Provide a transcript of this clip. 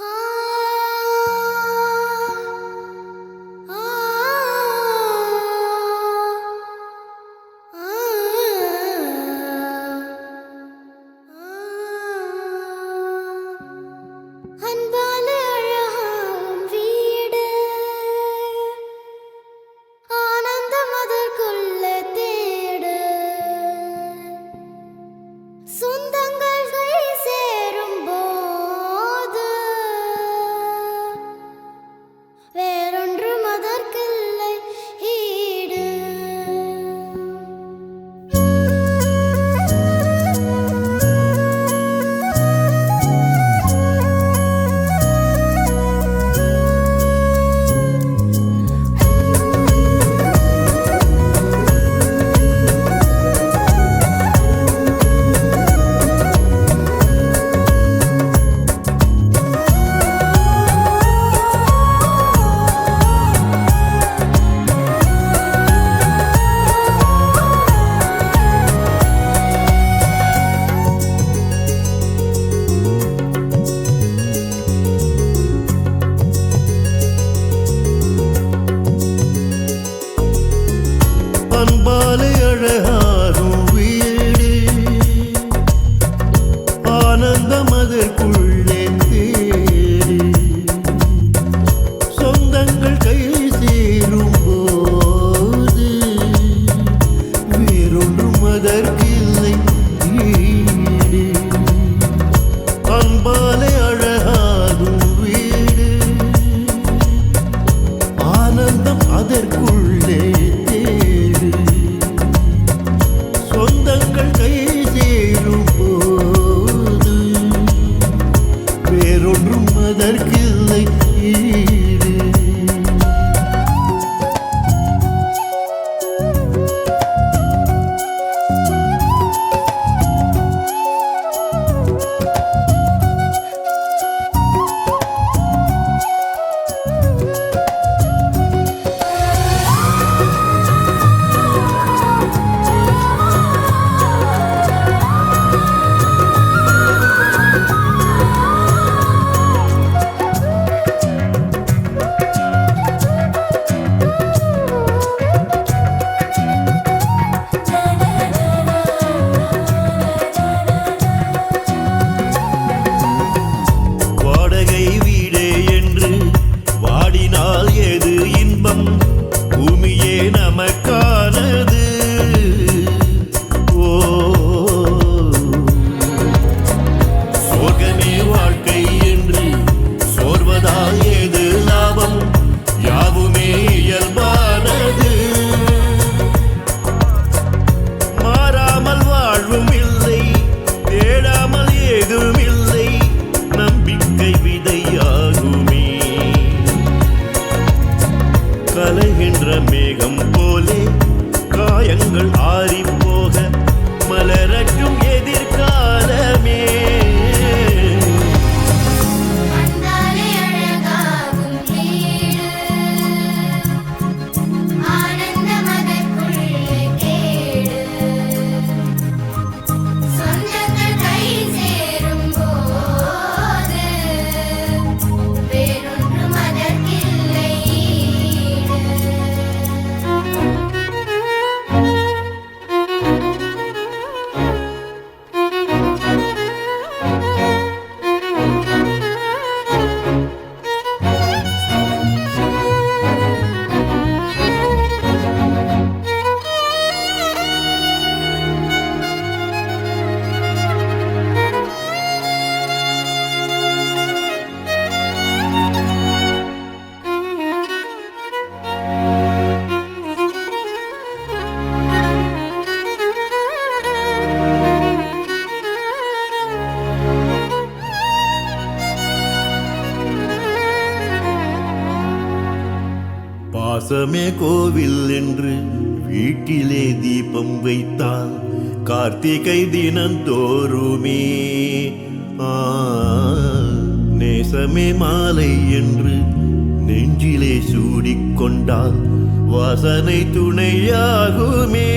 हाँ எங்கள் ஆரிப்பு வாசமே கோவில் என்று வீட்டிலே தீபம் வைத்தால் கார்த்திகை தினந்தோறுமே. நேசமே மாலை என்று நெஞ்சிலே சூடிக்கொண்டால் வாசனை துணையாகுமே.